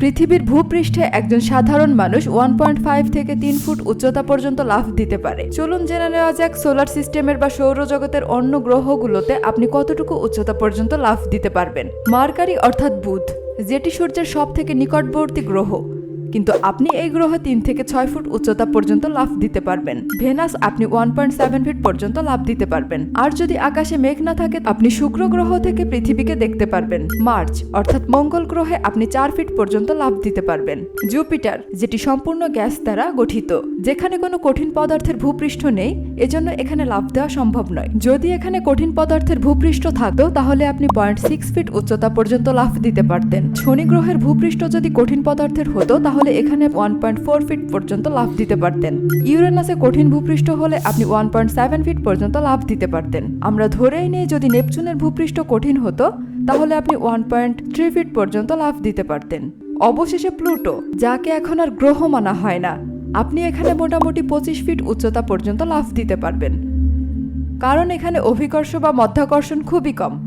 পৃথিবীর ভূপৃষ্ঠে একজন সাধারণ মানুষ ওয়ান পয়েন্ট ফাইভ থেকে তিন ফুট উচ্চতা পর্যন্ত লাফ দিতে পারে। চলুন জেনে নেওয়া যাক সোলার সিস্টেমের বা সৌরজগতের অন্য গ্রহগুলোতে আপনি কতটুকু উচ্চতা পর্যন্ত লাফ দিতে পারবেন। মার্কারি অর্থাৎ বুধ, যেটি সূর্যের সব থেকে নিকটবর্তী গ্রহ। কিন্তু আপনি এই গ্রহে তিন থেকে ছয় ফুট উচ্চতা পর্যন্ত লাফ দিতে পারবেন। ভেনাস, আপনি ওয়ান পয়েন্ট সেভেন ফিট পর্যন্ত লাফ দিতে পারবেন। আর যদি আকাশে মেঘ না থাকে, আপনি শুক্র গ্রহ থেকে পৃথিবীকে দেখতে পারবেন। মার্চ, অর্থাৎ মঙ্গল গ্রহে আপনি চার ফিট পর্যন্ত লাফ দিতে পারবেন। জুপিটার, যেটি সম্পূর্ণ গ্যাস দ্বারা গঠিত। যেখানে কোনো কঠিন পদার্থের ভূপৃষ্ঠ নেই, এজন্য এখানে লাফ দেওয়া সম্ভব নয়। যদি এখানে কঠিন পদার্থের ভূপৃষ্ঠ থাকতো, তাহলে আপনি পয়েন্ট সিক্স ফিট উচ্চতা পর্যন্ত লাফ দিতে পারতেন। শনি গ্রহের ভূপৃষ্ঠ যদি কঠিন পদার্থের হতো, তাহলে এখানে ওয়ান পয়েন্ট ফোর ফিট পর্যন্ত লাফ দিতে পারতেন। ইউরেনাসে কঠিন ভূপৃষ্ঠ হলে আপনি ওয়ান পয়েন্ট সেভেন ফিট পর্যন্ত লাভ দিতে পারতেন। আমরা ধরেই নেই, যদি নেপচুনের ভূপৃষ্ঠ কঠিন হতো, তাহলে আপনি ওয়ান পয়েন্ট থ্রি ফিট পর্যন্ত লাফ দিতে পারতেন। অবশেষে প্লুটো, যাকে এখন আর গ্রহ মানা হয় না আপনি এখানে মোটামুটি পঁচিশ ফিট উচ্চতা পর্যন্ত লাফ দিতে পারবেন। কারণ এখানে অভিকর্ষ বা মধ্যাকর্ষণ খুবই কম।